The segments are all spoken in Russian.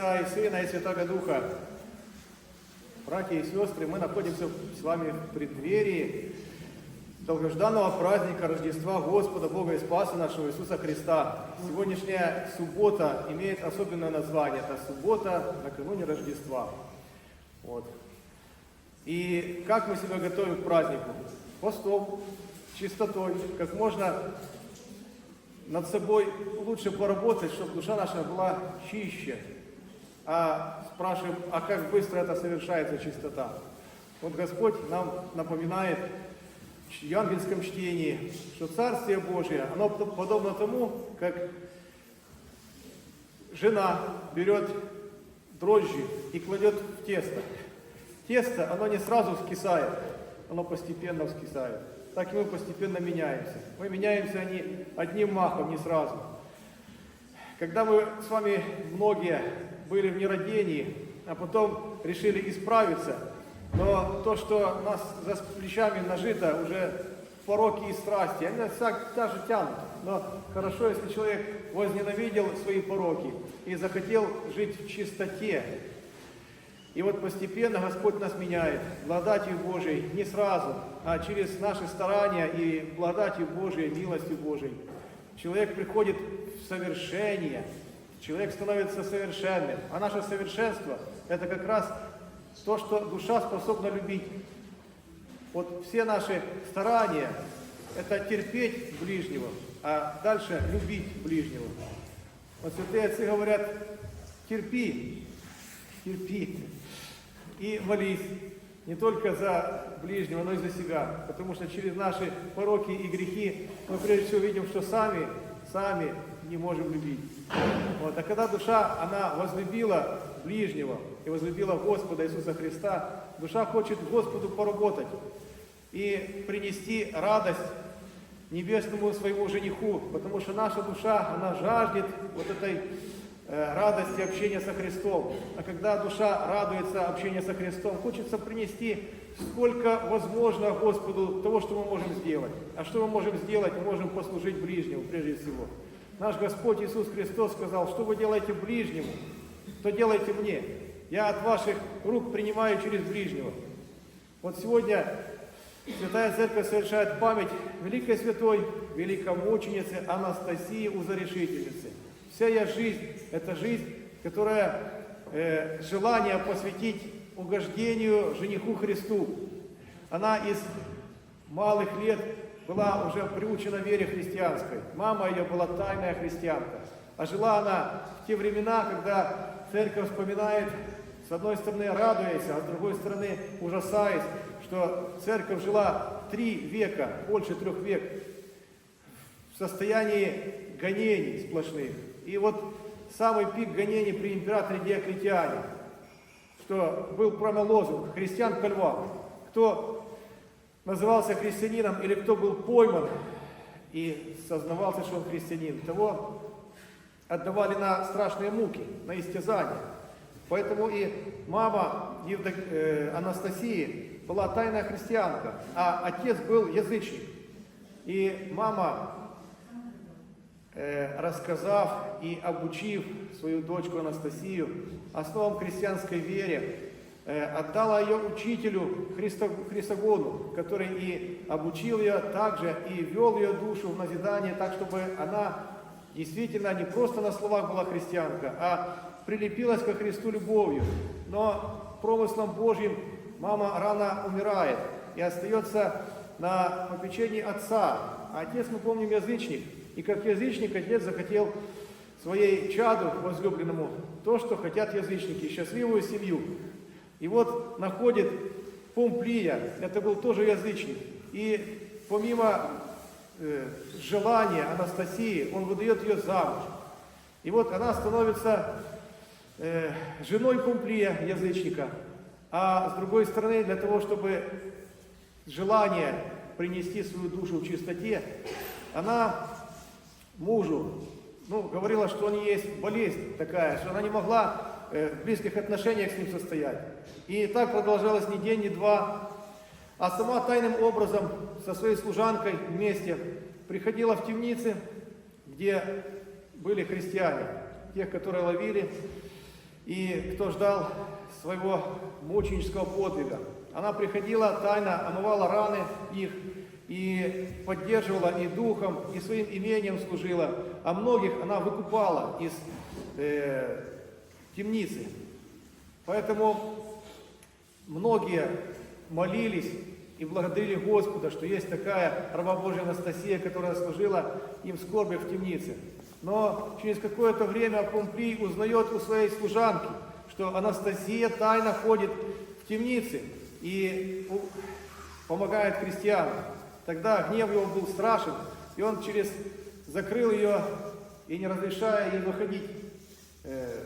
Отца и Сына и Святого Духа. Братья и сестры, мы находимся с вами в преддверии долгожданного праздника Рождества Господа Бога и Спаса нашего Иисуса Христа. Сегодняшняя суббота имеет особенное название. Это суббота накануне Рождества. Вот. И как мы себя готовим к празднику? Постом, чистотой, как можно над собой лучше поработать, чтобы душа наша была чище. А спрашиваем, а как быстро это совершается чистота? Вот Господь нам напоминает в евангельском чтении, что Царствие Божие, оно подобно тому, как жена берет дрожжи и кладет в тесто. Тесто, оно не сразу скисает, оно постепенно вскисает. Так и мы постепенно меняемся. Мы меняемся не одним махом, не сразу. Когда мы с вами многие были в нерадении, а потом решили исправиться, но то, что нас за плечами нажито, уже пороки и страсти, они нас даже тянут. Но хорошо, если человек возненавидел свои пороки и захотел жить в чистоте. И вот постепенно Господь нас меняет благодатью Божией, не сразу, а через наши старания и благодатью Божией, милостью Божией. Человек приходит в совершение, человек становится совершенным. А наше совершенство – это как раз то, что душа способна любить. Вот все наши старания – это терпеть ближнего, а дальше любить ближнего. Вот святые отцы говорят, терпи, терпи и молись не только за ближнего, но и за себя. Потому что через наши пороки и грехи мы прежде всего видим, что сами, сами не можем любить. Вот. А когда душа, она возлюбила ближнего и возлюбила Господа Иисуса Христа, душа хочет Господу поработать и принести радость небесному своему жениху, потому что наша душа, она жаждет вот этой э, радости общения со Христом. А когда душа радуется общению со Христом, хочется принести сколько возможно Господу того, что мы можем сделать. А что мы можем сделать? Мы можем послужить ближнему прежде всего. Наш Господь Иисус Христос сказал, что вы делаете ближнему, то делайте мне. Я от ваших рук принимаю через ближнего. Вот сегодня Святая Церковь совершает память великой святой, великомученицы Анастасии Узарешительницы. Вся ее жизнь – это жизнь, которая э, желание посвятить угождению жениху Христу. Она из малых лет была уже приучена вере христианской. Мама ее была тайная христианка. А жила она в те времена, когда церковь вспоминает, с одной стороны радуясь, а с другой стороны ужасаясь, что церковь жила три века, больше трех век, в состоянии гонений сплошных. И вот самый пик гонений при императоре Диоклетиане, что был прямо лозунг «Христиан ко львам». Кто назывался христианином или кто был пойман и сознавался, что он христианин, того отдавали на страшные муки, на истязания. Поэтому и мама э, Анастасии была тайная христианка, а отец был язычник. И мама, э, рассказав и обучив свою дочку Анастасию основам христианской вере, э, отдала ее учителю Христогону, который и обучил ее также, и вел ее душу в назидание, так, чтобы она действительно не просто на словах была христианка, а прилепилась ко Христу любовью. Но промыслом Божьим мама рано умирает и остается на попечении отца. А отец, мы помним, язычник. И как язычник отец захотел своей чаду возлюбленному то, что хотят язычники, счастливую семью. И вот находит Помплия, это был тоже язычник. И помимо э, желания Анастасии, он выдает ее замуж. И вот она становится э, женой Помплия, язычника. А с другой стороны, для того, чтобы желание принести свою душу в чистоте, она мужу ну, говорила, что у нее есть болезнь такая, что она не могла в близких отношениях с ним состоять. И так продолжалось ни день, ни два. А сама тайным образом со своей служанкой вместе приходила в темницы, где были христиане, тех, которые ловили, и кто ждал своего мученического подвига. Она приходила тайно, омывала раны их и поддерживала и духом, и своим имением служила, а многих она выкупала из э, темницы. Поэтому многие молились и благодарили Господа, что есть такая раба Божья Анастасия, которая служила им скорби в темнице. Но через какое-то время Помпий узнает у своей служанки, что Анастасия тайно ходит в темнице и помогает христианам. Тогда гнев его был страшен, и он через закрыл ее и не разрешая ей выходить. Э,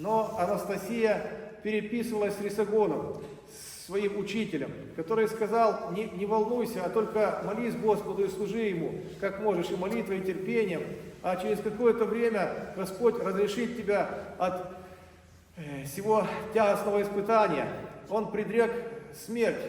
но Анастасия переписывалась с Рисагоном, своим учителем, который сказал, не, не волнуйся, а только молись Господу и служи Ему, как можешь, и молитвой, и терпением, а через какое-то время Господь разрешит тебя от э, всего тягостного испытания. Он предрек смерть,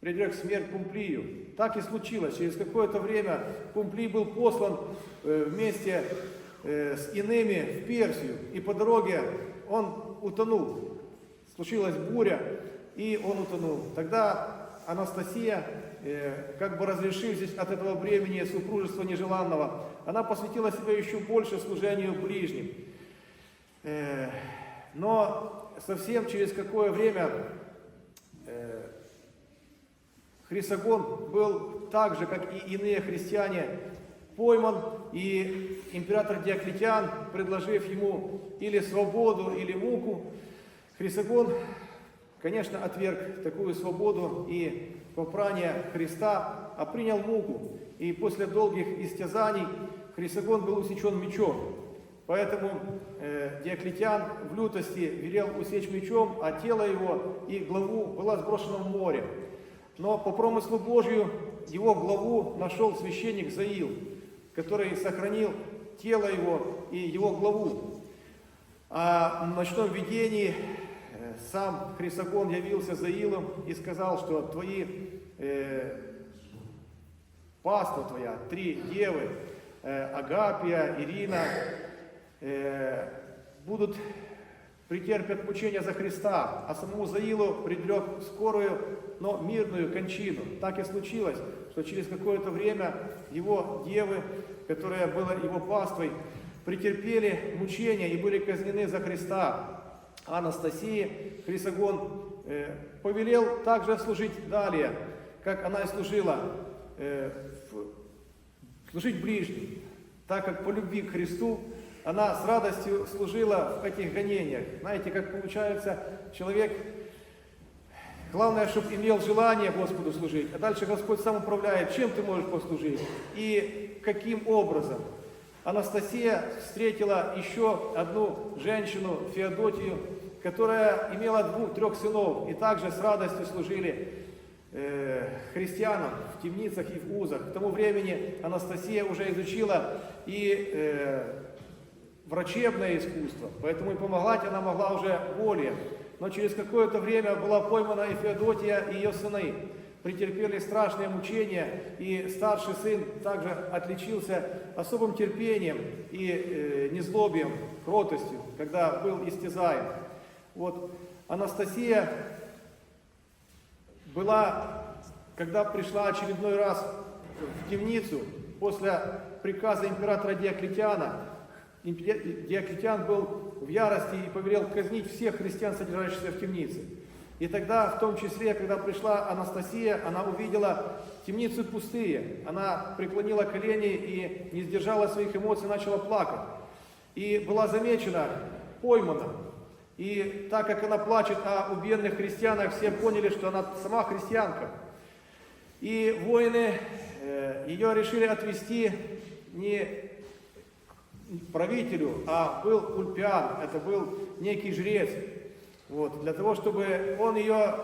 предрек смерть Пумплию. Так и случилось. Через какое-то время Пумплий был послан э, вместе с иными в Персию, и по дороге он утонул. Случилась буря, и он утонул. Тогда Анастасия, э, как бы разрешившись от этого времени супружества нежеланного, она посвятила себя еще больше служению ближним. Э, но совсем через какое время э, Хрисогон был так же, как и иные христиане, пойман, и император Диоклетиан, предложив ему или свободу, или муку, Хрисогон конечно, отверг такую свободу и попрание Христа, а принял муку. И после долгих истязаний Хрисогон был усечен мечом. Поэтому э, Диоклетиан в лютости велел усечь мечом, а тело его и главу было сброшено в море. Но по промыслу Божию его главу нашел священник Заил, который сохранил тело его и его главу. А в ночном видении сам Хрисогон явился за Илом и сказал, что твои э, паства твоя, три девы, э, Агапия, Ирина, э, будут претерпят мучения за Христа, а самому Заилу предрек скорую, но мирную кончину. Так и случилось, что через какое-то время его девы, которая была его паствой, претерпели мучения и были казнены за Христа. Анастасии Хрисогон э, повелел также служить далее, как она и служила, э, служить ближним, так как по любви к Христу она с радостью служила в этих гонениях. Знаете, как получается, человек, главное, чтобы имел желание Господу служить, а дальше Господь сам управляет, чем ты можешь послужить и каким образом. Анастасия встретила еще одну женщину, Феодотию, которая имела двух-трех сынов и также с радостью служили э, христианам в темницах и в узах. К тому времени Анастасия уже изучила и э, врачебное искусство, поэтому и помогать она могла уже более. Но через какое-то время была поймана и и ее сыны претерпели страшные мучения, и старший сын также отличился особым терпением и э, незлобием, кротостью, когда был истязаем. Вот Анастасия была, когда пришла очередной раз в темницу после приказа императора Диоклетиана, Диоклетиан был в ярости и повелел казнить всех христиан, содержащихся в темнице. И тогда, в том числе, когда пришла Анастасия, она увидела темницы пустые. Она преклонила колени и не сдержала своих эмоций, начала плакать. И была замечена, поймана. И так как она плачет о убиенных христианах, все поняли, что она сама христианка. И воины э, ее решили отвести не правителю, а был Ульпиан, это был некий жрец. Вот, для того, чтобы он ее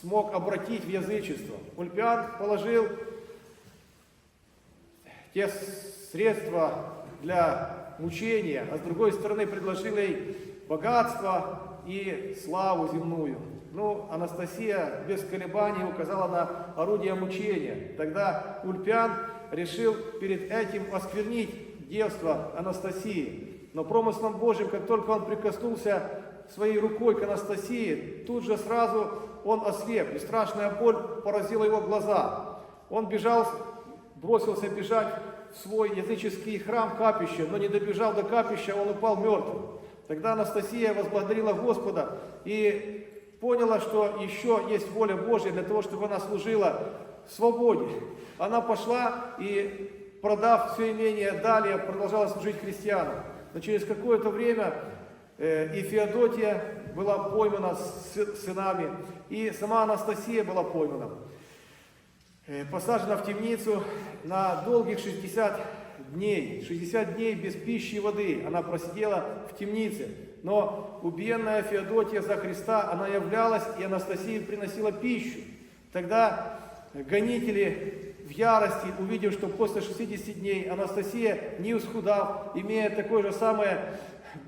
смог обратить в язычество. Ульпиан положил те средства для мучения, а с другой стороны предложил ей богатство и славу земную. Ну, Анастасия без колебаний указала на орудие мучения. Тогда Ульпиан решил перед этим осквернить девство Анастасии. Но промыслом Божьим, как только он прикоснулся своей рукой к Анастасии, тут же сразу он ослеп, и страшная боль поразила его глаза. Он бежал, бросился бежать в свой языческий храм капище, но не добежал до капища, он упал мертвым. Тогда Анастасия возблагодарила Господа и поняла, что еще есть воля Божья для того, чтобы она служила в свободе. Она пошла и, продав все имение, далее продолжала служить христианам. Но через какое-то время э, и Феодотия была поймана с сынами, и сама Анастасия была поймана. Э, посажена в темницу на долгих 60 дней. 60 дней без пищи и воды она просидела в темнице. Но убиенная Феодотия за Христа, она являлась, и Анастасия приносила пищу. Тогда гонители в ярости, увидев, что после 60 дней Анастасия, не исхудав, имея такое же самое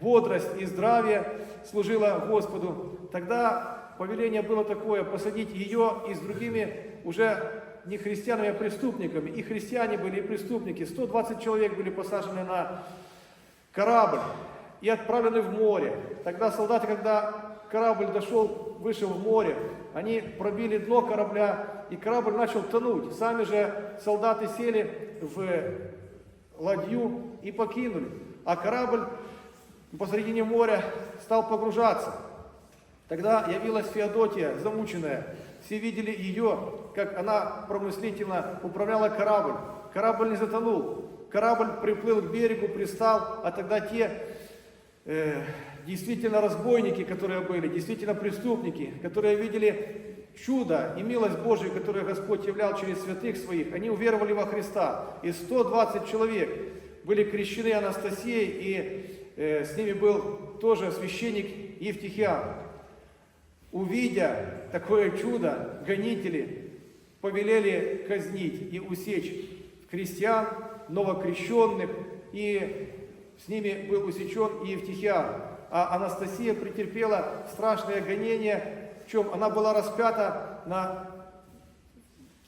бодрость и здравие, служила Господу, тогда повеление было такое, посадить ее и с другими уже не христианами, а преступниками. И христиане были, и преступники. 120 человек были посажены на корабль и отправлены в море. Тогда солдаты, когда корабль дошел, вышел в море, они пробили дно корабля, и корабль начал тонуть. Сами же солдаты сели в ладью и покинули. А корабль посредине моря стал погружаться. Тогда явилась Феодотия, замученная. Все видели ее, как она промыслительно управляла корабль. Корабль не затонул. Корабль приплыл к берегу, пристал, а тогда те э, действительно разбойники, которые были, действительно преступники, которые видели чудо и милость Божию, которую Господь являл через святых своих, они уверовали во Христа. И 120 человек были крещены Анастасией, и э, с ними был тоже священник Евтихиан. Увидя такое чудо, гонители повелели казнить и усечь христиан, новокрещенных, и с ними был усечен и Евтихиан. А Анастасия претерпела страшное гонение, в чем она была распята на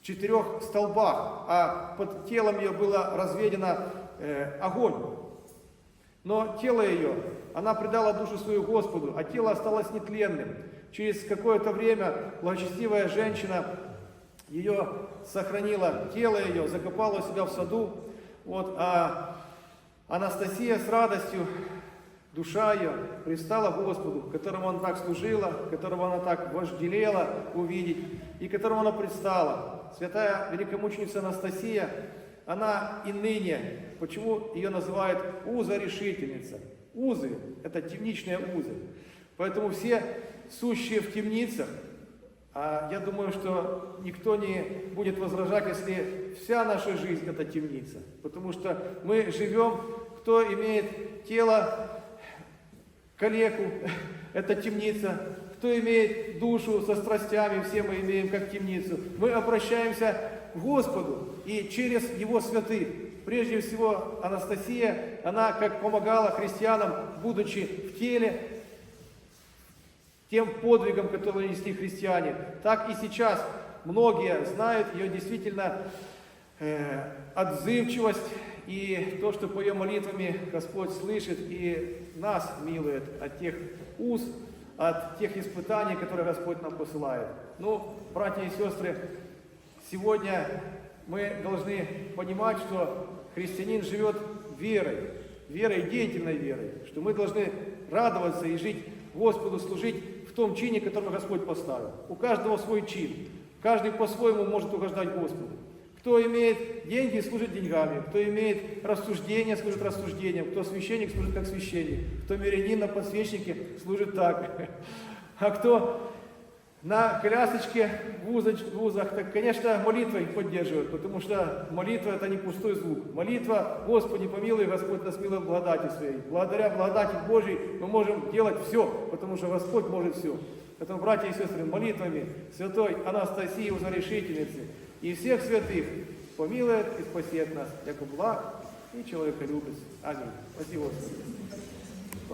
четырех столбах, а под телом ее было разведено э, огонь. Но тело ее, она предала душу свою Господу, а тело осталось нетленным. Через какое-то время благочестивая женщина ее сохранила, тело ее закопала у себя в саду. Вот, а Анастасия с радостью, душа ее, пристала Господу, которому она так служила, которого она так вожделела увидеть, и которому она предстала. Святая великомученица Анастасия, она и ныне, почему ее называют уза-решительница? Узы – это темничные узы. Поэтому все сущие в темницах, а я думаю, что никто не будет возражать, если вся наша жизнь это темница. Потому что мы живем, кто имеет тело, калеку, это темница. Кто имеет душу со страстями, все мы имеем как темницу. Мы обращаемся к Господу и через Его святых. Прежде всего, Анастасия, она как помогала христианам, будучи в теле, тем подвигом, который несли христиане, так и сейчас многие знают ее действительно э, отзывчивость и то, что по ее молитвами Господь слышит и нас милует от тех уз, от тех испытаний, которые Господь нам посылает. Ну, братья и сестры, сегодня мы должны понимать, что христианин живет верой, верой, деятельной верой, что мы должны радоваться и жить Господу, служить в том чине, который Господь поставил. У каждого свой чин. Каждый по-своему может угождать Господу. Кто имеет деньги, служит деньгами. Кто имеет рассуждение, служит рассуждением. Кто священник, служит как священник. Кто мирянин на подсвечнике, служит так. А кто на колясочке в, вузах, так, конечно, молитвой поддерживают, потому что молитва это не пустой звук. Молитва, Господи, помилуй, Господь нас мило благодати своей. Благодаря благодати Божьей мы можем делать все, потому что Господь может все. Поэтому, братья и сестры, молитвами святой Анастасии Узорешительницы и всех святых помилует и спасет нас, як благ и человеколюбец. Аминь. Спасибо.